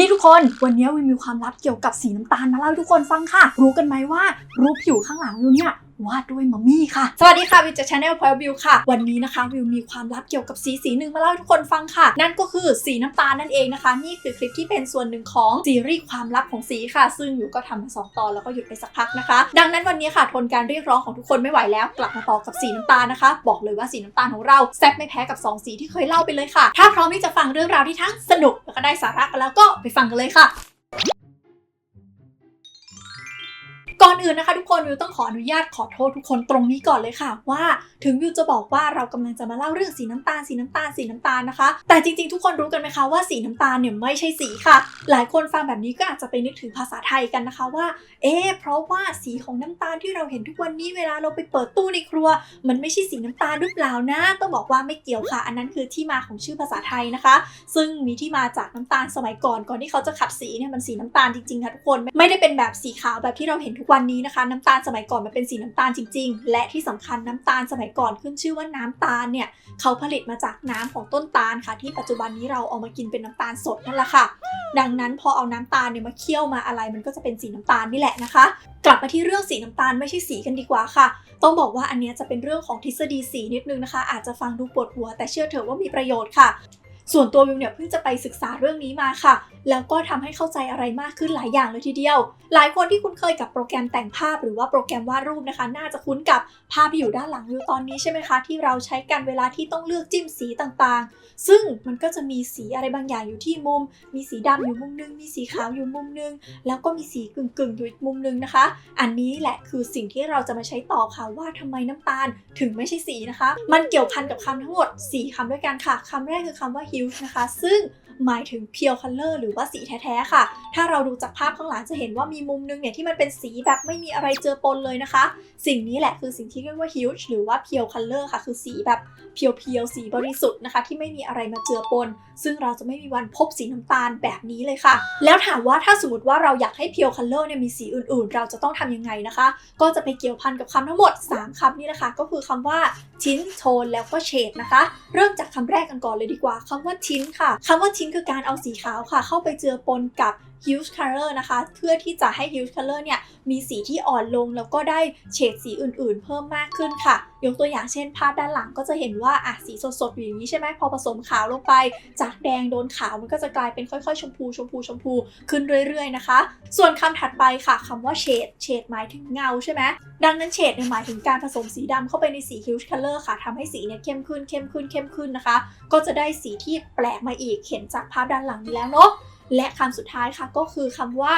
นี่ทุกคนวันนี้วิวมีความลับเกี่ยวกับสีน้ำตาลมาเล่าให้ทุกคนฟังค่ะ รู้กันไหมว่ารูปผิวข้างหลังวิวเนี่ย วาดด้วยมัมมี่ค่ะ สวัสดีค่ะวิวจากชาแนลพอยวิวค่ะ วันนี้นะคะวิวมีความลับเกี่ยวกับสีสีหนึ่งมาเล่าให้ทุกคนฟังค่ะ นั่นก็คือสีน้ำตาลนั่นเองนะคะ นี่คือคลิปที่เป็นส่วนหนึ่งของซีรีส์ความลับของสีค่ะ ซึ่งวิวก็ทำมาสองตอนแล้วก็หยุดไปสักพักนะคะ ดังนั้นวันนี้ค่ะทนการเรียกร้องของทุกคนไม่ไหวแล้ว กลับมาต่อกับสีน้ำตาลนะคะ บอกเลยว่าสีน้ำตาลของเราแซ่บไม่แพ้กับสองสีที่เคยเล่าไปเลยค่ะ ถ้าพร้อมที่จะฟังเรื่องราวที่ทั้งสนุกแล้วก็ได้สาระกันแล้วก็ไปฟังกันเลยค่ะ ก่อนอื่นนะคะทุกคนวิวต้องขออนุญาตขอโทษทุกคนตรงนี้ก่อนเลยค่ะ ว่าถึงวิวจะบอกว่าเรากำลังจะมาเล่าเรื่องสีน้ำตาลสีน้ำตาลสีน้ำตาลนะคะ แต่จริงๆทุกคนรู้กันไหมคะว่าสีน้ำตาลเนี่ยไม่ใช่สีค่ะ หลายคนฟังแบบนี้ก็อาจจะไปนึกถึงภาษาไทยกันนะคะว่า เอ๊เพราะว่าสีของน้ำตาลที่เราเห็นทุกวันนี้เวลาเราไปเปิดตู้ในครัว มันไม่ใช่สีน้ำตาลหรือเปล่านะต้องบอกว่าไม่เกี่ยวค่ะ อันนั้นคือที่มาของชื่อภาษาไทยนะคะ ซึ่งมีที่มาจากน้ำตาลสมัยก่อนก่อนที่เขาจะขัดสีเนี่ยมันสีน้ำตาลจริงๆค่ะทุกคนไม่ได้เป็นแบบสีขาวแบบที่เราเห็นทุกวันนี้นะคะน้ำตาลสมัยก่อนมันเป็นสีน้ำตาลจริง ๆ และที่สำคัญน้ำตาลสมัยก่อนขึ้นชื่อว่าน้ำตาลเนี่ยเขาผลิตมาจากน้ำของต้นตาลค่ะ ที่ปัจจุบันนี้เราเอามากินเป็นน้ำตาลสดนั่นแหละค่ะ ดังนั้นพอเอาน้ำตาลเนี่ยมาเคี่ยวมาอะไร มันก็จะเป็นสีน้ำตาลนี่แหละนะคะ กลับมาที่เรื่องสีน้ำตาลไม่ใช่สีกันดีกว่าค่ะ ต้องบอกว่าอันนี้จะเป็นเรื่องของทฤษฎีสีนิดนึงนะคะ อาจจะฟังดูปวดหัว แต่เชื่อเถอะว่ามีประโยชน์ค่ะส่วนตัววิวเนี่ยเพิ่งจะไปศึกษาเรื่องนี้มาค่ะแล้วก็ทำให้เข้าใจอะไรมากขึ้นหลายอย่างเลยทีเดียว หลายคนที่คุ้นเคยกับโปรแกรมแต่งภาพหรือว่าโปรแกรมวาดรูปนะคะ น่าจะคุ้นกับภาพที่อยู่ด้านหลังวิวตอนนี้ใช่ไหมคะ ที่เราใช้กันเวลาที่ต้องเลือกจิ้มสีต่างๆ ซึ่งมันก็จะมีสีอะไรบางอย่างอยู่ที่มุม มีสีดำอยู่มุมนึง มีสีขาวอยู่มุมนึง แล้วก็มีสีกึ่งๆอยู่อีกมุมนึงนะคะ อันนี้แหละคือสิ่งที่เราจะมาใช้ต่อค่ะว่าทำไมน้ำตาลถึงไม่ใช่สีนะคะ มันเกี่ยวพันกับคำทั้งหมด 4คำด้วยกันค่ะคำแรกคือคำว่า hue นะคะ ซึ่ง หมายถึง pure color หรือว่าสีแท้ๆค่ะ ถ้าเราดูจากภาพข้างหลังจะเห็นว่ามีมุมนึงเนี่ยที่มันเป็นสีแบบไม่มีอะไรเจอปนเลยนะคะ สิ่งนี้แหละคือสิ่งที่เรียกว่า hues หรือว่า pure color ค่ะ คือสีแบบเพียวๆสีบริสุทธิ์นะคะ ที่ไม่มีอะไรมาเจือปน ซึ่งเราจะไม่มีวันพบสีน้ำตาลแบบนี้เลยค่ะ แล้วถามว่าถ้าสมมติว่าเราอยากให้ pure color เนี่ยมีสีอื่นๆ เราจะต้องทำยังไงนะคะ ก็จะไปเกี่ยวพันกับคำทั้งหมด 3คำนี้แหละค่ะก็คือคำว่าชิ้นโทนแล้วก็เฉดนะคะ เริ่มจากคำแรกกันก่อนเลยดีกว่าคำว่าชิ้นค่ะคำว่าชิ้นคือการเอาสีขาวค่ะ เข้าไปเจือปนกับ hue color นะคะ เพื่อที่จะให้ hue color เนี่ยมีสีที่อ่อนลงแล้วก็ได้เฉดสีอื่นๆ เพิ่มมากขึ้นค่ะ ยกตัวอย่างเช่นภาพด้านหลังก็จะเห็นว่าอะสีสดๆอย่างนี้ใช่ไหมพอผสมขาวลงไป จากแดงโดนขาวมันก็จะกลายเป็นค่อยๆ ชมพูชมพูชมพูขึ้นเรื่อยๆนะคะ ส่วนคำถัดไปค่ะคำว่าเฉดเฉดหมายถึงเงาใช่ไหมดังนั้นเฉดเนี่ยหมายถึงการผสมสีดำเข้าไปในสี hue color ค่ะทำให้สีเนี่ยเข้มขึ้นเข้มขึ้นเข้มขึ้นนะคะ ก็จะได้สีที่แปลกมาอีกเห็นจากภาพด้านหลังนี้แล้วเนาะ และคำสุดท้ายค่ะก็คือคำว่า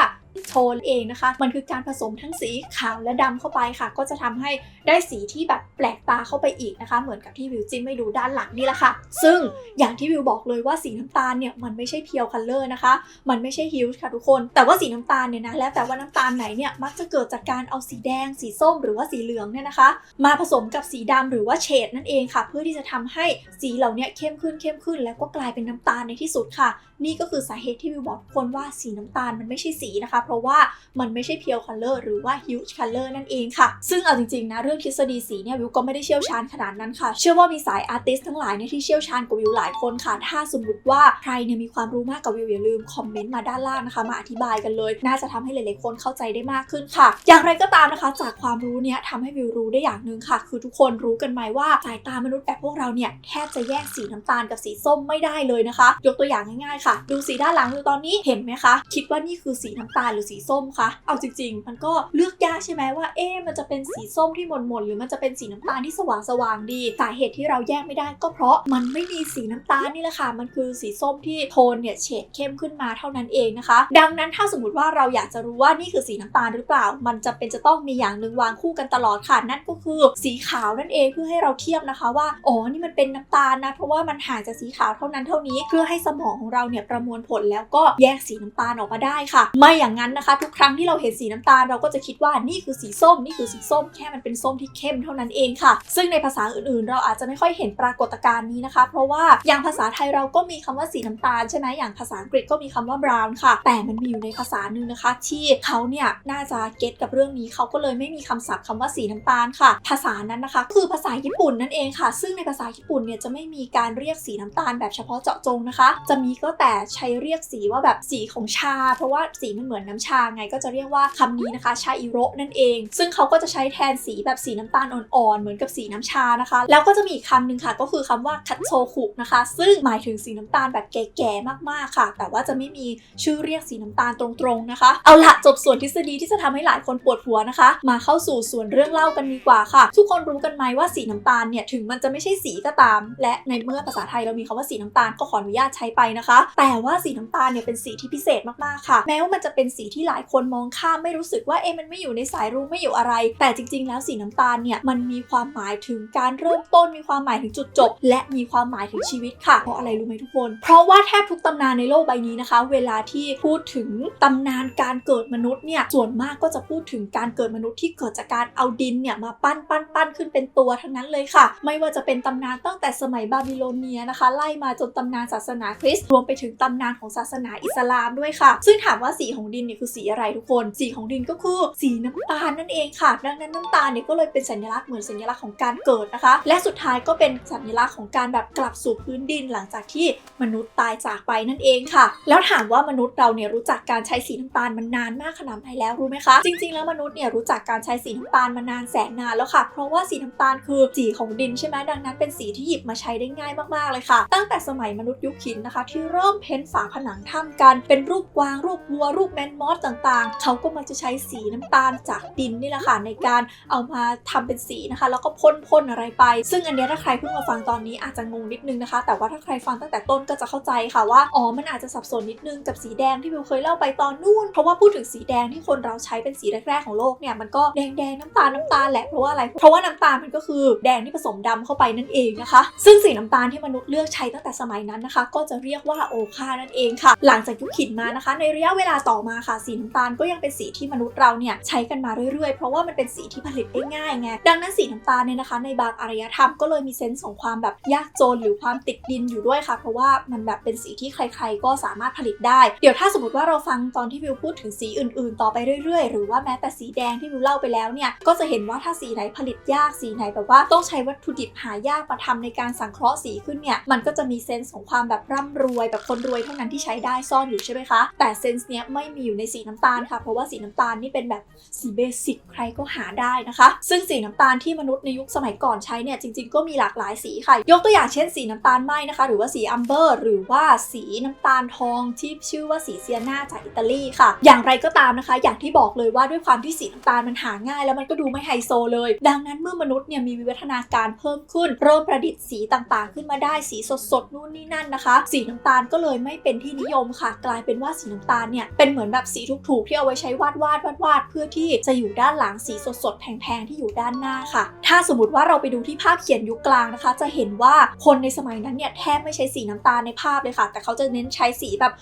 โทนเองนะคะ มันคือการผสมทั้งสีขาวและดำเข้าไปค่ะ ก็จะทำให้ได้สีที่แบบแปลกตาเข้าไปอีกนะคะ เหมือนกับที่วิวจิ้มให้ดูด้านหลังนี่แหละค่ะ ซึ่งอย่างที่วิวบอกเลยว่าสีน้ำตาลเนี่ยมันไม่ใช่เพียวคัลเลอร์นะคะ มันไม่ใช่ฮิวส์ค่ะทุกคน แต่ว่าสีน้ำตาลเนี่ยนะแล้วแต่ว่าน้ำตาลไหนเนี่ยมักจะเกิดจากการเอาสีแดง สีส้ม หรือว่าสีเหลืองเนี่ยนะคะ มาผสมกับสีดำหรือว่าเฉดนั่นเองค่ะ เพื่อที่จะทำให้สีเหล่านี้เข้มขึ้นเข้มขึ้น แล้วก็กลายเป็นน้ำตาลในที่สุดค่ะ นี่ก็คือสาเหตุที่วิวบอกทุกคนว่าสีน้ำตาลมันไม่ใช่สีนะคะเพราะว่ามันไม่ใช่เพียวคัลเลอร์หรือว่า huge color นั่นเองค่ะ ซึ่งเอาจริงๆนะเรื่องทฤษฎีสีเนี่ยวิวก็ไม่ได้เชี่ยวชาญขนาดนั้นค่ะ เชื่อว่ามีสายอาร์ติสทั้งหลายเนี่ยที่เชี่ยวชาญกว่าวิวหลายคนค่ะ ถ้าสมมติว่าใครเนี่ยมีความรู้มากกว่าวิวอย่าลืมคอมเมนต์มาด้านล่างนะคะมาอธิบายกันเลย น่าจะทำให้หลายๆคนเข้าใจได้มากขึ้นค่ะ อย่างไรก็ตามนะคะ จากความรู้เนี่ยทำให้วิวรู้ได้อย่างหนึ่งค่ะ คือทุกคนรู้กันไหมว่าสายตามนุษย์แบบพวกเราเนี่ยแทบจะแยกสีน้ำตาลกับสีส้มไม่ได้เลยนะคะ ยกตัวอย่างง่ายๆค่ะ ดูสีด้านหลังวิวตอนนี้เห็นไหมคะ คิดว่านี่คือสีน้ำตาลหรือสีส้มคะเอาจริง ๆ มันก็เลือกยากใช่ไหมว่าเอ๊มันจะเป็นสีส้มที่หม่นๆหรือมันจะเป็นสีน้ำตาลที่สว่างๆดีสาเหตุที่เราแยกไม่ได้ก็เพราะมันไม่มีสีน้ำตาลนี่แหละค่ะมันคือสีส้มที่โทนเนี่ยเฉดเข้มขึ้นมาเท่านั้นเองนะคะ ดังนั้นถ้าสมมติว่าเราอยากจะรู้ว่านี่คือสีน้ำตาลหรือเปล่า มันจะเป็นจะต้องมีอย่างหนึ่งวางคู่กันตลอดค่ะนั่นก็คือสีขาวนั่นเองเพื่อให้เราเทียบนะคะว่าอ๋อนี่มันเป็นน้ำตาลนะเพราะว่ามันห่างจากสีขาวเท่านั้นเท่านี้ เพื่อให้สมองของเราเนี่ยประมวลผลแล้วก็แยกสีน้ำตาลออกมาได้ค่ะ ไม่อย่างนั้นนะคะ ทุกครั้งที่เราเห็นสีน้ำตาลเราก็จะคิดว่านี่คือสีส้ม นี่คือสีส้มแค่มันเป็นส้มที่เข้มเท่านั้นเองค่ะ ซึ่งในภาษาอื่นๆ เราอาจจะไม่ค่อยเห็นปรากฏการณ์นี้นะคะ เพราะว่าอย่างภาษาไทยเราก็มีคำว่าสีน้ำตาลใช่ไหมอย่างภาษาอังกฤษก็มีคำว่า brown ค่ะ แต่มันมีอยู่ในภาษาหนึ่งนะคะ ที่เขาเนี่ยน่าจะเก็ตกับเรื่องนี้เขาก็เลยไม่มีคำศัพท์คำว่าสีน้ำตาลค่ะ ภาษานั้นนะคะ คือภาษาญี่ปุ่นนั่นเองค่ะ ซึ่งในภาษาญี่ปุ่นเนี่ยจะไม่มีการเรียกสีน้ำตาลแบบเฉพาะเจาะจงนะคะ จะมีก็แต่ใช้เรียกสีว่าแบบสีของชา เพราะว่าสีมันเหมือนน้ำชาไงก็จะเรียกว่าคำนี้นะคะชาอิโรนั่นเอง ซึ่งเขาก็จะใช้แทนสีแบบสีน้ำตาลอ่อนๆ เหมือนกับสีน้ำชานะคะ แล้วก็จะมีอีกคำหนึ่งค่ะ ก็คือคำว่าคัตโชคุนะคะ ซึ่งหมายถึงสีน้ำตาลแบบแก่ๆมากๆค่ะ แต่ว่าจะไม่มีชื่อเรียกสีน้ำตาลตรงๆนะคะ เอาละจบส่วนทฤษฎีที่จะทำให้หลายคนปวดหัวนะคะ มาเข้าสู่ส่วนเรื่องเล่ากันดีกว่าค่ะ ทุกคนรู้กันไหมว่าสีน้ำตาลเนี่ยถึงมันจะไม่ใช่สีก็ตาม และในเมื่อภาษาไทยเรามีคำว่าสีน้ำตาลก็ขออนุญาตใช้ไปนะคะ แต่ว่าสีน้ำตาลเนี่ยเป็นสีที่พิเศษมากๆค่ะ แม้ว่ามันจะเป็นสีที่หลายคนมองข้ามไม่รู้สึกว่าเอ๊ะมันไม่อยู่ในสายรุ้งไม่อยู่อะไร แต่จริง ๆ แล้วสีน้ำตาลเนี่ยมันมีความหมายถึงการเริ่มต้นมีความหมายถึงจุดจบ และมีความหมายถึงชีวิตค่ะเพราะอะไรรู้ไหมทุกคน เพราะว่าแทบทุกตำนานในโลกใบนี้นะคะ เวลาที่พูดถึงตำนานการเกิดมนุษย์เนี่ยส่วนมากก็จะพูดถึงการเกิดมนุษย์ที่เกิดจากการเอาดินเนี่ยมาปั้นปั้นปั้นขึ้นเป็นตัวทั้งนั้นเลยค่ะ ไม่ว่าจะเป็นตำนานตั้งแต่สมัยบาบิโลเนียนะคะ ไล่มาจนตำนานศาสนาคริสต์รวมไปถึงตำนานของศาสนาอิสลามด้วยค่ะ ซึ่งถามว่าสีของดินเนี่ยคือสีอะไรทุกคน สีของดินก็คือสีน้ำตาลนั่นเองค่ะ ดังนั้นน้ำตาลเนี่ยก็เลยเป็นสัญลักษณ์เหมือนสัญลักษณ์ของการเกิดนะคะ และสุดท้ายก็เป็นสัญลักษณ์ของการแบบกลับสู่พื้นดินหลังจากที่มนุษย์ตายจากไปนั่นเองค่ะ แล้วถามว่ามนุษย์เราเนี่ยรู้จักการใช้สีน้ำตาลมันานมากขนาดไหนแล้วรู้ไหมคะ จริง ๆ แล้วมนุษย์เนี่ยรู้จักการใช้สีน้ำตาลมานานแสนนานแล้วค่ะ เพราะว่าสีน้ำตาลคือสีของดินใช่ไหมดังนั้นเป็นสีที่หยิบมาใช้ได้ง่ายมากๆเลยค่ะ ตั้งแต่สมัยมนุษย์ยุคหินนะคะ ที่เริ่มเพ้นฝาผนังถ้ำกันเป็นรูปกวางรูปวัวรูปแมนมอสต่างๆ เขาก็มักจะใช้สีน้ำตาลจากดินนี่แหละค่ะในการเอามาทำเป็นสีนะคะ แล้วก็พ่นๆอะไรไป ซึ่งอันนี้ถ้าใครเพิ่งมาฟังตอนนี้อาจจะงงนิดนึงนะคะ แต่ว่าถ้าใครฟังตั้งแต่ต้นก็จะเข้าใจค่ะว่าอ๋อมันอาจจะสับสนนิดนึงกับสีแดงที่วิวเคยเล่าไปตอนนู่นเพราะว่าพูดถึงสีแดงที่คนเราใช้เป็นสีแรกๆของโลกเนี่ยมันก็แดงๆน้ำตาลน้ำตาลแหละเพราะว่าอะไรเพราะว่าน้ำตาลมันก็คือแดงที่ผสมดำเข้าไปนั่นเองนะคะ ซึ่งสีน้ำตาลที่มนุษย์เลือกใช้ตั้งแต่สมัยนั้นนะคะ ก็จะเรียกว่าโอคานั่นเองค่ะ หลังจากยุคหินมานะคะ ในระยะเวลาต่อมาคะ สีน้ำตาลก็ยังเป็นสีที่มนุษย์เราเนี่ยใช้กันมาเรื่อยๆ เพราะว่ามันเป็นสีที่ผลิตได้ง่ายไง ดังนั้นสีน้ำตาลเนี่ยนะคะ ในบางอารยธรรมก็เลยมีเซนส์ของความแบบยากจนหรือความติดดินอยู่ด้วยค่ะ เพราะว่ามันแบบเป็นสีที่ใครๆ ก็สามารถผลิตได้ เดี๋ยวถ้าสมมติว่าเราฟังตอนที่วิวพูดถึงสีอื่นๆ ต่อไปเรื่อยๆ หรือว่าแม้แต่สีแดงที่วิวเล่าไปแล้วเนี่ย ก็จะเห็นว่าถ้าสีไหนผลิตยาก สีไหนแบบว่าต้องใช้วัตถุดิบหายากมาทำในการสังเคราะห์สีขึ้นเนี่ย มันก็จะมีเซนส์ของความแบบร่ำรวยแบบคนรวยเท่านั้นที่ใช้ได้ซ่อนอยู่ใช่ไหมคะ แต่เซนส์เนี้ยไม่มีอยู่ในสีน้ำตาลค่ะ เพราะว่าสีน้ำตาลนี่เป็นแบบสีเบสิกใครก็หาได้นะคะ ซึ่งสีน้ำตาลที่มนุษย์ในยุคสมัยก่อนใช้เนี่ยจริง ๆ ก็มีหลากหลายสีค่ะ ยกตัวอย่างเช่นสีน้ำตาลไหมนะคะ หรือว่าสีอัมเบอร์ หรือว่าสีน้ำตาลทองที่ชื่อว่าสีเซียนาจากอิตาลีค่ะ อย่างไรก็ตามนะคะ อย่างที่บอกเลยว่าด้วยความที่สีน้ำตาลมันหาง่าย แล้วมันก็ดูไม่ไฮโซเลย ดังนั้นเมื่อมนุษย์เนี่ยมีวิวัฒนาการเพิ่มขึ้น เริ่มประดิษฐ์สีต่างๆ ขึ้นมาได้สีสดๆนู่นนี่นั่นนะคะ สีน้ำตาลก็เลยไม่เป็นที่นิยมค่ะ กลายเป็นว่าสีน้ำตาลเนี่ยเป็นเหมือนแบบสีถูกๆ ที่เอาไว้ใช้วาดวาดวาดวาดเพื่อที่จะอยู่ด้านหลังสีสดๆแพงๆที่อยู่ด้านหน้าค่ะ ถ้าสมมติว่าเราไปดูที่ภาพเขียนยุคกลางนะคะ จะเห็นว่าคนในสมัยนั้นเนี่ยแทบไม่ใช้สีน้ำตาลในภาพเลยค่ะ แต่เขาจะเน้นใช้สีแบบ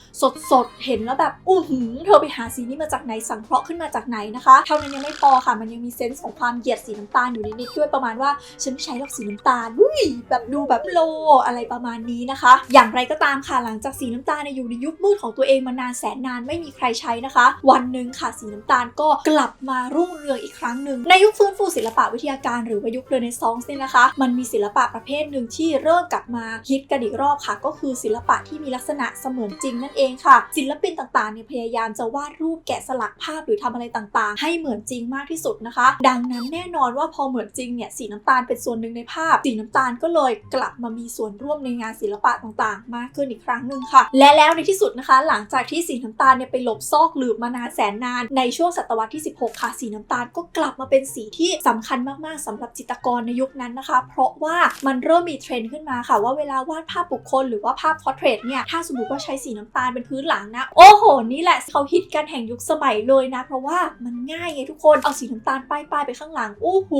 สดๆเห็นแล้วแบบอู้หืเธอไปหาสีนี้มาจากไหนสังเคราะห์ขึ้นมาจากไหนนะคะเท่านั้นยังไม่พอค่ะ มันยังมีเซนส์ของความเหยียดสีน้ำตาลอยู่นิดๆด้วยประมาณว่าฉันไม่ใช้หรอกสีน้ำตาลอุ้ยแบบดูแบบโลอะไรประมาณนี้นะคะ อย่างไรก็ตามค่ะหลังจากสีน้ำตาลเนี่ยอยู่ในยุคมืดของตัวเองมานานแสนนานไม่มีใครใช้นะคะ วันหนึ่งค่ะสีน้ำตาลก็กลับมารุ่งเรืองอีกครั้งหนึ่งในยุคฟื้นฟูศิลปะวิทยาการหรือว่ายุคเรเนซองส์เนี่ยนะคะ มันมีศิลปะประเภทหนึ่งที่เริ่มกลับมาฮิตกันอีกรอบค่ะ ก็คือศิลปะที่มีลักษณะเสมือนจริงนั่นเองค่ะ ศิลปินต่างๆเนี่ยพยายามจะวาดรูปแกะสลักภาพหรือทำอะไรต่างๆ ให้เหมือนจริงมากที่สุดนะคะ ดังนั้นแน่นอนว่าพอเหมือนจริงเนี่ยสีน้ำตาลเป็นส่วนหนึ่งในภาพ สีน้ำตาลก็เลยกลับมามีส่วนร่วมในงานศิลปะต่างๆ มากขึ้นอีกครั้งหนึ่งค่ะ และแล้วในที่สุดนะคะ หลังจากที่สีน้ำตาลเนี่ยไปหลบซออกหลืบมานานแสนนาน ในช่วงศตวรรษที่ 16 ค่ะ สีน้ำตาลก็กลับมาเป็นสีที่สำคัญมากๆสำหรับจิตรกรในยุคนั้นนะคะ เพราะว่ามันเริ่มมีเทรนด์ขึ้นมาค่ะ ว่าเวลาวาดภาพบุคคลหรือว่าภาพพอร์เทรตเนี่ยถ้าสมมติว่าใช้สีน้ำตาลเป็นพื้นหลังนะ โอ้โห นี่แหละเขาฮิตกันแห่งยุคสมัยเลยนะ เพราะว่ามันง่ายไงทุกคนเอาสีน้ำตาลป้ายๆไปข้างหลังโอ้โห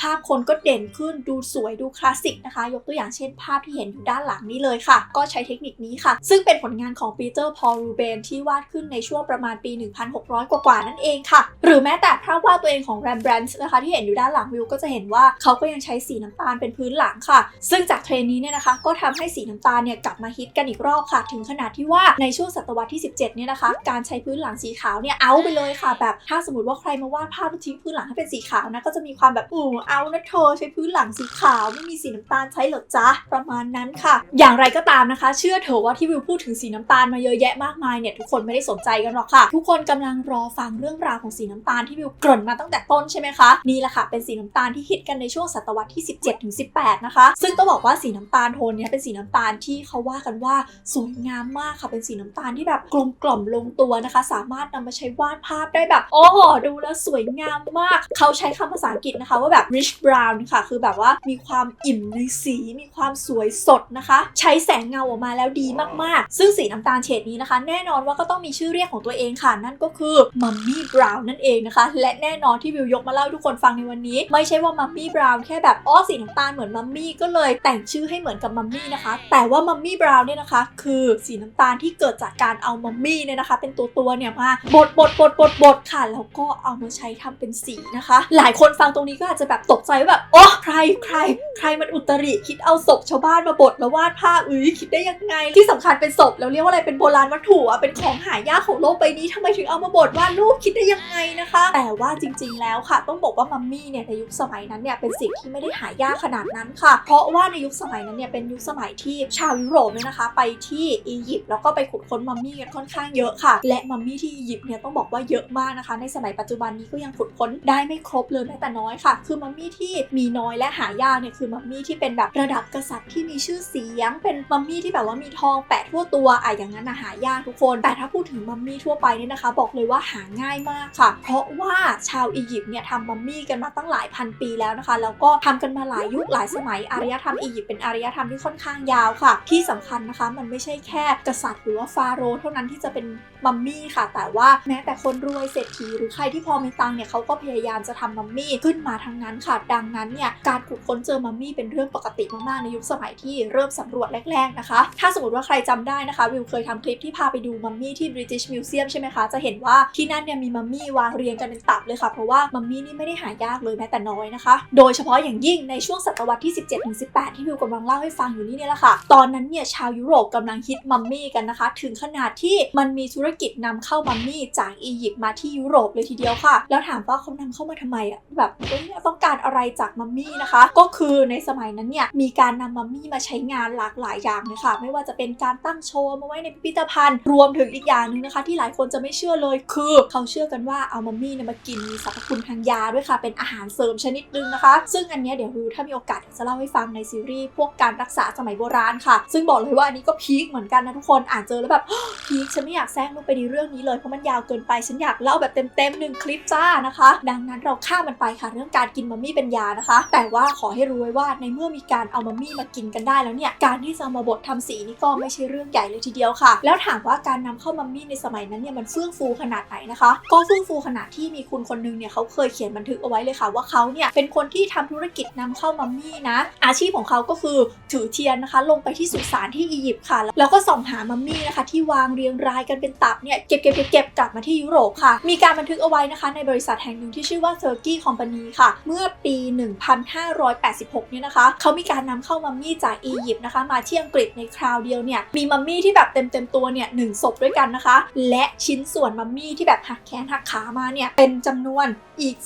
ภาพคนก็เด่นขึ้นดูสวยดูคลาสสิกนะคะ ยกตัวอย่างเช่น ภาพที่เห็นอยู่ด้านหลังนี้เลยค่ะ ก็ใช้เทคนิคนี้ค่ะ ซึ่งเป็นผลงานของปีเตอร์พอลรูเบนที่วาดขึ้นในช่วงประมาณมาณปี 1600 กว่าๆนั่นเองค่ะ หรือแม้แต่ภาพวาดตัวเองของแรมแบรนด์นะคะที่เห็นอยู่ด้านหลังวิวก็จะเห็นว่าเขาก็ยังใช้สีน้ำตาลเป็นพื้นหลังค่ะ ซึ่งจากเทรนนี้เนี่ยนะคะ ก็ทำให้สีน้ำตาลเนี่ยกลับมาฮิตกันอีกรอบค่ะ ถึงขนาดที่ว่าในช่วงศตวรรษที่ 17 เนี่ยนะคะ การใช้พื้นหลังสีขาวเนี่ยเอาไปเลยค่ะ แบบถ้าสมมติว่าใครมาวาดภาพทิ้งพื้นหลังให้เป็นสีขาวนะก็จะมีความแบบอู้เอานะเธอใช้พื้นหลังสีขาวไม่มีสีน้ำตาลใช้หรอจ๊ะประมาณนั้นค่ะ อย่างไรก็ตามนะคะ เชื่อเถอะว่าที่วิวพูดถึงสีน้ำตาลมาเยอะแยะมากมายเนี่ยทุกคนไม่ได้สนใจกันหรอกค่ะทุกคนกำลังรอฟังเรื่องราวของสีน้ำตาลที่วิวเกริ่นมาตั้งแต่ต้นใช่ไหมคะนี่แหละค่ะเป็นสีน้ำตาลที่ฮิตกันในช่วงศตวรรษที่ 17ถึง18 นะคะ ซึ่งต้องบอกว่าสีน้ำตาลโทนนี้เป็นสีน้ำตาลที่เขาว่ากันว่าสวยงามมากค่ะเป็นสีน้ำตาลที่แบบกลมกล่อมลงตัวนะคะ สามารถนำมาใช้วาดภาพได้แบบโอ้โหดูแล้วสวยงามมาก เขาใช้คำภาษาอังกฤษนะคะว่าแบบ rich brown ค่ะ คือแบบว่ามีความอิ่มในสี มีความสวยสดนะคะ ใช้แสงเงาออกมาแล้วดีมากๆ ซึ่งสีน้ำตาลเฉดนี้นะคะ แน่นอนว่าก็ต้องมีชื่อเรียกของตัวเองค่ะ นั่นก็คือ mummy brown นั่นเองนะคะ และแน่นอนที่วิวยกมาเล่าให้ทุกคนฟังในวันนี้ ไม่ใช่ว่า mummy brown แค่แบบอ้อสีน้ำตาลเหมือนมัมมี่ก็เลยแต่งชื่อให้เหมือนกับมัมมี่นะคะ แต่ว่า mummy brown เนี่ยนะคะ คือสีน้ำตาลที่เกิดจากการเอามัมมี่เนี่ยนะคะ เป็นตัวตัวเนี่ยมาบดบดบดบดบดค่ะแล้วก็เอามาใช้ทำเป็นสีนะคะ หลายคนฟังตรงนี้ก็อาจจะแบบตกใจว่าแบบโอ้ใครใคร ใครมันอุตริคิดเอาศพชาวบ้านมาบดแล้ววาดภาพอุ้ยคิดได้ยังไง ที่สำคัญเป็นศพแล้วเรียกว่าอะไรเป็นโบราณวัตถุอะเป็นของหายากของโลกใบนี้ทำไมถึงเอามาบดวาดรูปคิดได้ยังไงนะคะ แต่ว่าจริงๆแล้วค่ะ ต้องบอกว่ามัมมี่เนี่ยในยุคสมัยนั้นเนี่ยเป็นสิ่งที่ไม่ได้หายากขนาดนั้นค่ะ เพราะว่าในยุคสมัยนั้นเนี่ยเป็นยุคสมัยที่ชาวยุโรปเนี่ยนะคะ ไปที่อียิปต์แล้วก็ไปขุดค้นมัมมี่กันค่อนข้างเยอะค่ะ และมัมมี่ที่อียิปต์เนี่ยต้องบอกว่าเยอะมากนะคะ ในสมัยปัจจุบันนี้ก็ยังขุดค้นได้ไม่ครบเลยแม้แต่น้อยค่ะ คือมัมมี่ที่มีน้อยและหายากเนี่ยคือมัมมี่ที่เป็นแบบระดับกษัตริย์ที่มีชื่อเสียง เป็นมัมมี่ที่แบบว่ามีทองแปะทั่วตัวอะอย่างนั้นนะหายากทุกคน แต่ถ้าพูดถึงมัมมี่ทั่วไปเนี่ยนะคะ บอกเลยว่าหาง่ายมากค่ะ เพราะว่าชาวอียิปต์เนี่ยทำมัมมี่กันมาตั้งหลายพันปีแล้วนะคะ แล้วก็ทำกันมาหลายยุคหลายสมัยอารยธรรมอียิปต์เป็นอารยธรรมที่ค่อนข้างยาวค่ะ ที่สำคัญนะคะมันไม่ใช่แค่กษัตริย์หรือว่าฟาโรห์เท่านั้นที่จะเป็นมัมมี่ค่ะ แต่ว่าแม้แต่คนรวยเศรษฐีหรือใครที่พอมีตังเนี่ยเขาก็พยายามจะทำมัมมี่ขึ้นมาทั้งนั้นค่ะ ดังนั้นเนี่ยการขุดค้นเจอมัมมี่เป็นเรื่องปกติมากๆในยุคสมัยที่เริ่มสำรวจแรก ๆนะคะ ถ้าสมมติว่าใครจำได้นะคะ วิวเคยทำคลิปที่พาไปดูมัมมี่ที่ British Museum ใช่ไหมคะ จะเห็นว่าที่นั่นเนี่ยมีมัมมี่วางเรียงกันเป็นตับเลยค่ะ เพราะว่ามัมมี่นี่ไม่ได้หายากเลยแม้แต่น้อยนะคะ โดยเฉพาะอย่างยิ่งในช่วงศตวรรษที่ 17-18 ที่วิวกำลังเล่าให้ฟังอยู่นี่เนี่ยแหละค่ะ ตอนนั้นเนี่ยชาวยุโรปกำลังฮิตมัมมี่กันนะคะ ถึงขนาดที่มันมีธุรกิจนำเข้ามัมมี่จากอียิปต์มาที่ยุโรปเลยทีเดียวค่ะ แล้วถามว่าเขานำเข้ามาทำไมอะแบบต้องการอะไรจากมัมมี่นะคะ ก็คือในสมัยนั้นเนี่ยมีการนำมัมมี่มาใช้งานหลากหลายอย่างเลยค่ะ ไม่ว่าจะเป็นการตั้งโชว์มาไว้ในพิพิธภัณฑ์ รวมถึงอีกอย่างหนึ่งนะคะ ที่หลายคนจะไม่เชื่อเลย คือเขาเชื่อกันว่าเอามัมมี่เนี่ยมากินมีสรรพคุณทางยาด้วยค่ะ เป็นอาหารเสริมชนิดนึงนะคะ ซึ่งอันนี้เดี๋ยววิวถ้ามีโอกาสจะเล่าให้ฟังในซีรีส์พวกการรักษาสมัยโบราณค่ะ ซึ่งบอกเลยว่าอันนี้ก็พีคเหมือนกันนะทุกคนอ่านเจอแล้วแบบพีคฉันไม่อยากแทรกลงไปในเรื่องนี้เลยเพราะมันยาวเกินไปฉันอยากเล่าแบบเต็มๆหนึ่งคลิปจ้านะคะ ดังนั้นเราข้ามมันไปค่ะเรื่องการกินมัมมี่เป็นยานะคะ แต่ว่าขอให้รู้ไว้ว่าในเมื่อมีการเอามัมมี่มากินกันได้แล้วเนี่ยการที่จะมาบดทำสีนี่ก็ไม่ใช่เรื่องใหญ่เลยทีเดียวค่ะ แล้วถามว่าการนำเข้ามัมมี่ในสมัยนั้นเนี่ยมันเฟื่องฟูขนาดไหนนะคะ ก็เฟื่องฟูขนาดที่มีคุณคนนึงเนี่ยเขาเคยเขียนบันทึกเอาไว้เลยค่ะว่าเขาเนี่ยเป็นคนที่ทำธุรกิจนำเข้ามัมมี่นะ อาชีพของเขาก็คือถือเทียนนะคะ ลงไปที่สุสานที่อียิปต์ค่ะ แล้วก็ส่องหามัมมี่นะคะ ที่วางเรียงรายกันเป็นตับเนี่ยเก็บเก็บเก็บเก็บกลับมาที่ยุโรปค่ะ มีการบันทึกเอาไว้นะคะ ในบริษัทแห่งหนึ่งที่ชื่อว่า Turkey Company ค่ะ เมื่อปี 1586 เนี่ยนะคะ เขามีการนำเข้ามัมมี่จากอียิปต์นะคะ มาที่อังกฤษในคราวเดียวเนี่ยมีมัมมี่ที่แบบเต็มเต็มตัวเนี่ยหนึ่งศพด้วยกันนะคะ และชิ้นส่วนมัมมี่ที่แบบหักแขนหักขามาเนี่ย เป็นจำนวนอีก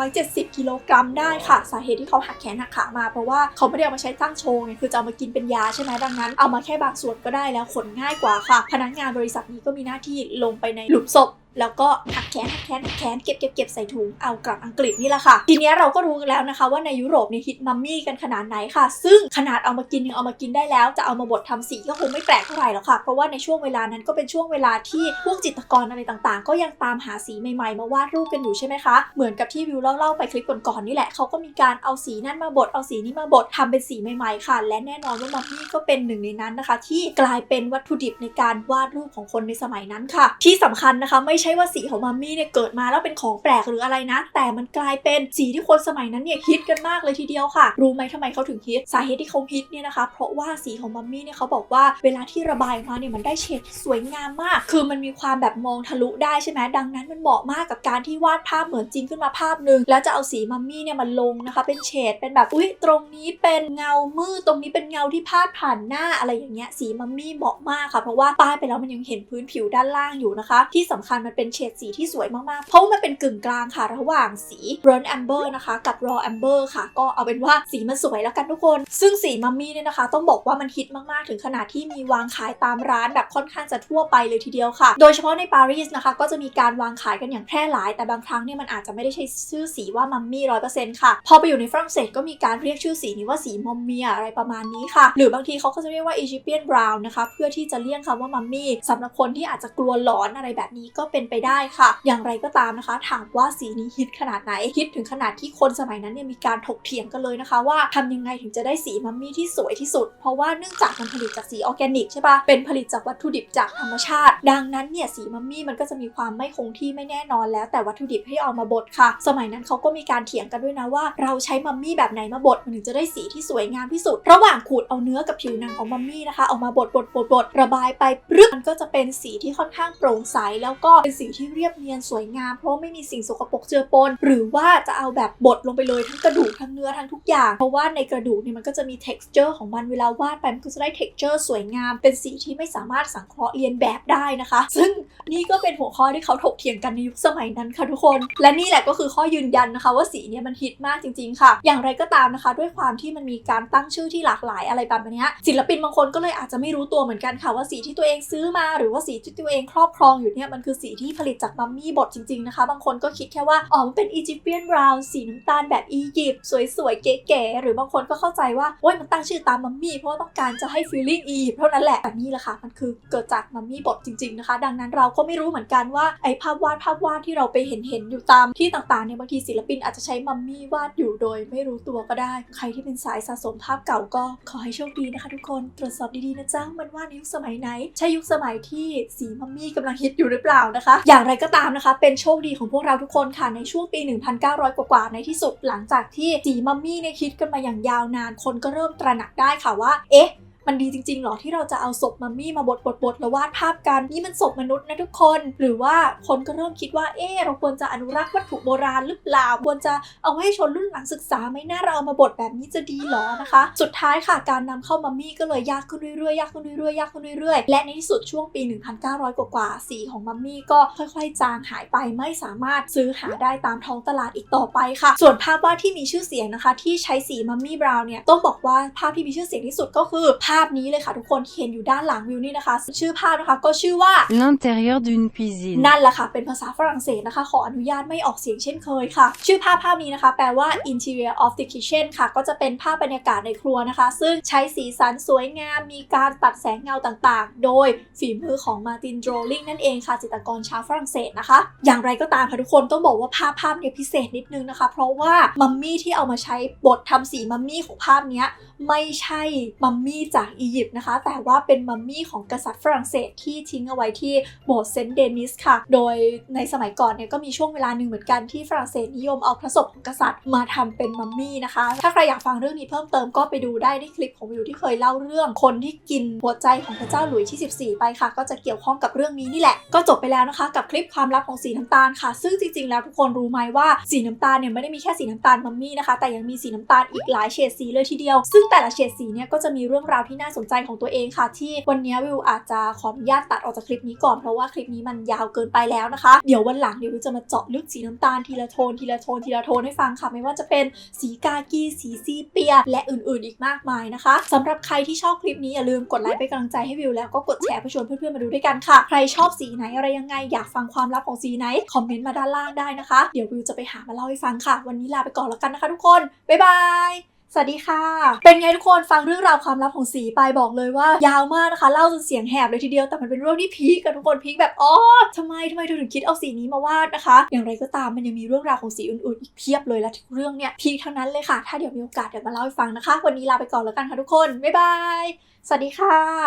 270 กิโลกรัมได้ค่ะ สาเหตุที่เขาหักแขนหักขามาเพราะว่าเขาไม่ได้เอามาใช้ตั้งโชว์ไงคือจะเอามากินเป็นยาใช่ไหมดังนั้น เอามาแค่บางส่วนก็ได้แล้วขนง่ายกว่าค่ะ พนักงานบริษัทนี้ก็มีหน้าที่ลงไปในหลุมศพ แล้วก็หักแขนหักแขนหักแขนเก็บเก็บเก็บใส่ถุงเอากลับอังกฤษนี่แหละค่ะ ทีนี้เราก็รู้กันแล้วนะคะว่าในยุโรปเนี่ยฮิตมัมมี่กันขนาดไหนค่ะ ซึ่งขนาดเอามากินยังเอามากินได้แล้วจะเอามาบดทำสีก็คงไม่แปลกเท่าไหร่หรอกค่ะ เพราะว่าในช่วงเวลานั้นก็เป็นช่วงเวลาที่พวกจิตรกรอะไรต่างๆ ก็ยังตามหาสีใหม่ๆ มาวาดรูปกันอยู่ใช่ไหมคะ เหมือนกับที่วิวเล่าๆไปคลิปก่อนๆนี่แหละเขาก็มีการเอาสีนั่นมาบดเอาสีนี้มาบดทำเป็นสีใหม่ๆค่ะ และแน่นอนว่ามัมมี่ก็เป็นหนึ่งในนั้นนะคะ ที่กลายเป็นวัตถุดิบในการวาดรูปของคนในสมัยนั้นค่ะ ที่สำคัญนะคะไม่ใช่ว่าสีของมัมมี่เนี่ยเกิดมาแล้วเป็นของแปลกหรืออะไรนะ แต่มันกลายเป็นสีที่คนสมัยนั้นเนี่ยฮิตกันมากเลยทีเดียวค่ะ รู้ไหมทำไมเขาถึงฮิตสาเหตุที่เขาฮิตเนี่ยนะคะ เพราะว่าสีของมัมมี่เนี่ยเขาบอกว่าเวลาที่ระบายออกมาเนี่ยมันได้เฉดสวยงามมาก คือมันมีความแบบมองทะลุได้ใช่ไหมดังนั้นมันเหมาะมากกับการที่วาดภาพเหมือนจริงขึ้นมาภาพหนึ่งแล้วจะเอาสีมัมมี่เนี่ยมันลงนะคะ เป็นเฉดเป็นแบบอุ้ยตรงนี้เป็นเงามืดตรงนี้เป็นเงาที่พาดผ่านหน้าอะไรอย่างเงี้ยสีมัมมี่เหมาะมากค่ะ เพราะว่าป้ายไปแล้วมันยังเห็นพื้นผิวด้านล่างอยู่นะคะ ที่สำคัญมันเป็นเฉดสีที่สวยมากๆ เพราะว่ามันเป็นกึ่งกลางค่ะ ระหว่างสี burnt amber นะคะ กับ raw amber ค่ะ ก็เอาเป็นว่าสีมันสวยแล้วกันทุกคน ซึ่งสีมัมมี่เนี่ยนะคะ ต้องบอกว่ามันฮิตมากๆ ถึงขนาดที่มีวางขายตามร้านแบบค่อนข้างจะทั่วไปเลยทีเดียวค่ะ โดยเฉพาะในปารีสนะคะ ก็จะมีการวางขายกันอย่างแพร่หลาย แต่บางครั้งเนี่ยมันอาจจะไม่ได้ใช้ชื่อสีว่ามัมมี่ร้อยเปอร์เซ็นต์ค่ะ พอไปอยู่ในฝรั่งเศสก็มีการเรียกชื่อสีนี้ว่าสีมอมเมียอะไรประมาณนี้ค่ะ หรือบางทีเขาก็จะเรียกว่า Egyptian brown นะคะ เพื่อที่จะเลี่ยงคำว่ามัมมี่สำหรับคนที่อาจจะกลัวหลอนอะไรแบบนี้ก็เป็นไปได้ค่ะ อย่างไรก็ตามนะคะ ถามว่าสีนี้ฮิตขนาดไหนฮิตถึงขนาดที่คนสมัยนั้นเนี่ยมีการถกเถียงกันเลยนะคะ ว่าทำยังไงถึงจะได้สีมัมมี่ที่สวยที่สุด เพราะว่าเนื่องจากมันผลิตจากสีออร์แกนิกใช่ปะเป็นผลิตจากวัตถุดิบจากธรรมชาติ ดังนั้นเนี่ยสีมัมมี่มันก็จะมีความไม่คงที่ไม่แน่นอนแล้ว แต่วัตถุดิบให้เอามาบดค่ะ สมัยนั้นเขาก็มีการเถียงกันด้วยนะว่า เราใช้มัมมี่แบบไหนมาบดมันถึงจะได้สีที่สวยงามที่สุด ระหว่างขูดเอาเนื้อกับผิวหนังของมัมมี่นะคะเอามาบดบดบดบดระบายไปปรึกมันก็จะเป็นสีที่ค่อนข้างโปร่งใสแล้วก็เป็นสีที่เรียบเนียนสวยงามเพราะไม่มีสิ่งสกปรกเจือปน หรือว่าจะเอาแบบบดลงไปเลยทั้งกระดูกทั้งเนื้อทั้งทุกอย่าง เพราะว่าในกระดูกเนี่ยมันก็จะมี texture ของมันเวลาวาดไปมันก็จะได้ texture สวยงาม เป็นสีที่ไม่สามารถสังเคราะห์เรียนแบบได้นะคะ ซึ่งนี่ก็เป็นหัวข้อที่เขาถกเถียงกันในยุคสมัยนั้นค่ะทุกคน และนี่แหละก็คือข้อยืนยันนะคะ ว่าสีเนี่ยมันฮิตมากจริง ๆ ค่ะ อย่างไรก็ตามนะคะ ด้วยความที่มันมีการตั้งชื่อที่หลากหลายอะไรแบบนี้ศิลปินบางคนก็เลยอาจจะไม่รู้ตัวเหมือนกันค่ะว่าสีที่ตัวเองซื้อมา หรือว่าสีที่ตัวเองครอบครองอยู่เนี่ยมันคือสีที่ผลิตจากมัมมี่บดจริง ๆ นะคะ บางคนก็คิดแค่ว่า อ๋อ มันเป็นอียิปเปียนบราวน์สีน้ำตาลแบบอียิปต์สวยๆ เก๋ๆ หรือบางคนก็เข้าใจว่าโอ้ยมันตั้งชื่อตามมัมมี่เพราะว่าต้องการจะให้ฟีลลิ่งอียิปต์เท่านั้นแหละแต่นี่แหละค่ะ มันคือเกิดจากมัมมี่บดจริง ๆ นะคะ ดังนั้นเราก็ไม่รู้เหมือนกันว่าไอ้ภาพวาดภาพวาดที่เราไปเห็นเห็นๆอยู่ตามที่ต่างๆเนี่ยบางทีศิลปินอาจจะใช้มัมมี่วาดอยู่โดย ไม่รู้ตัวก็ได้ ใครที่เป็นสายสะสมภาพเก่าก็ขอให้โชคดีนะคะ ทุกคนตรวจสอบดีๆนะจ๊ะมันวาดในยุคสมัยไหน ใช่ยุคสมัยที่สีมัมมี่กำลังฮิตอยู่หรือเปล่านะคะอย่างไรก็ตามนะคะ เป็นโชคดีของพวกเราทุกคนค่ะในช่วงปี 1900 กว่าๆในที่สุดหลังจากที่สีมัมมี่เนี่ยคิดกันมาอย่างยาวนานคนก็เริ่มตระหนักได้ค่ะว่า เอ๊ะ มันดีจริงๆหรอที่เราจะเอาศพมัมมี่มาบดบดบดแล้ววาดภาพกันนี่มันศพมนุษย์นะทุกคน หรือว่าคนก็เริ่มคิดว่าเออเราควรจะอนุรักษ์วัตถุโบราณหรือเปล่าควรจะเอาให้ชนรุ่นหลังศึกษาไหม่น่าเราเอามาบดแบบนี้จะดีหรอนะคะ สุดท้ายค่ะการนำเข้ามัมมี่ก็เลยยากขึ้นเรื่อยๆยากขึ้นเรื่อยๆยากขึ้นเรื่อยๆและในที่สุดช่วงปี 1900 กว่าๆสีของมัมมี่ก็ค่อยๆ จางหายไปไม่สามารถซื้อหาได้ตามท้องตลาดอีกต่อไปค่ะ ส่วนภาพวาดที่มีชื่อเสียงนะคะ ที่ใช้สีมัมมี่บราวน์เนี่ยต้องบอกว่าภาพที่มีชื่อเสียงที่สุดก็คือภาพนี้เลยค่ะทุกคนที่เห็นอยู่ด้านหลังวิวนี่นะคะ ชื่อภาพนะคะก็ชื่อว่า L'intérieur d'une cuisine. นั่นแหละค่ะ เป็นภาษาฝรั่งเศสนะคะ ขออนุญาตไม่ออกเสียงเช่นเคยค่ะ ชื่อภาพภาพนี้นะคะ แปลว่า interior of the kitchen ค่ะ ก็จะเป็นภาพบรรยากาศในครัวนะคะ ซึ่งใช้สีสันสวยงาม มีการตัดแสงเงาต่างๆ โดยฝีมือของมาร์ตินโดรลิงนั่นเองค่ะ จิตรกรชาวฝรั่งเศสนะคะ อย่างไรก็ตามค่ะทุกคนต้องบอกว่าภาพภาพเนี้พิเศษนิดนึงนะคะ เพราะว่ามัมมี่ที่เอามาใช้บททำสีมัมมี่ของภาพเนี้ยไม่ใช่มัมมี่จากอียิปต์นะคะ แต่ว่าเป็นมัมมี่ของกษัตริย์ฝรั่งเศสที่ทิ้งเอาไว้ที่โบสถ์เซนต์เดนิสค่ะ โดยในสมัยก่อนเนี่ยก็มีช่วงเวลาหนึ่งเหมือนกันที่ฝรั่งเศสนิยมเอาพระศพของกษัตริย์มาทำเป็นมัมมี่นะคะ ถ้าใครอยากฟังเรื่องนี้เพิ่มเติมก็ไปดูได้ในคลิปของวิวที่เคยเล่าเรื่องคนที่กินหัวใจของพระเจ้าหลุยส์ที่ 14 ไปค่ะ ก็จะเกี่ยวข้องกับเรื่องนี้นี่แหละ ก็จบไปแล้วนะคะ กับคลิปความลับของสีน้ำตาลค่ะ ซึ่งจริงๆแล้วทุกคนรู้ไหมว่าสีน้ำตาลเนี่ยไม่ได้มีแค่สีน้ำตาลมัมมี่นะคะ แต่ยังมีสีน้ำตาลอีกหลายเฉดสีเลยทีเดียว ซึ่งแต่ละเฉดสีเนี่ยก็จะมีเรื่องราวที่น่าสนใจของตัวเองค่ะ ที่วันนี้วิวอาจจะขออนุญาตตัดออกจากคลิปนี้ก่อนเพราะว่าคลิปนี้มันยาวเกินไปแล้วนะคะ เดี๋ยววันหลังเดี๋ยววิวจะมาเจาะลึกสีน้ำตาลทีละโทนทีละโทนทีละโทนให้ฟังค่ะ ไม่ว่าจะเป็นสีกากีสีซีเปีย และอื่นๆอีกมากมายนะคะสำหรับใครที่ชอบคลิปนี้อย่าลืมกดไลค์เป็นกำลังใจให้วิวแล้วก็กดแชร์เพื่อชวนเพื่อนๆมาดูด้วยกันค่ะ ใครชอบสีไหนอะไรยังไงอยากฟังความลับของสีไหนคอมเมนต์มาด้านล่างได้นะคะ เดี๋ยววิวจะไปหามาเล่าให้ฟังค่ะ วันนี้ลาไปก่อนแล้วกันนะคะ ทุกคนบ๊ายบาย สวัสดีค่ะ เป็นไงทุกคนฟังเรื่องราวความลับของสีไปบอกเลยว่ายาวมากนะคะ เล่าจนเสียงแหบเลยทีเดียวแต่มันเป็นเรื่องที่พีคกันทุกคนพีคแบบอ๋อทำไมทำไมเธอถึงคิดเอาสีนี้มาวาดนะคะ อย่างไรก็ตามมันยังมีเรื่องราวของสีอื่นๆอีกเพียบเลยและทุกเรื่องเนี่ยพีคทั้งนั้นเลยค่ะ ถ้าเดี๋ยวมีโอกาสเดี๋ยวมาเล่าให้ฟังนะคะ วันนี้ลาไปก่อนแล้วกันค่ะทุกคนบ๊ายบายสวัสดีค่ะ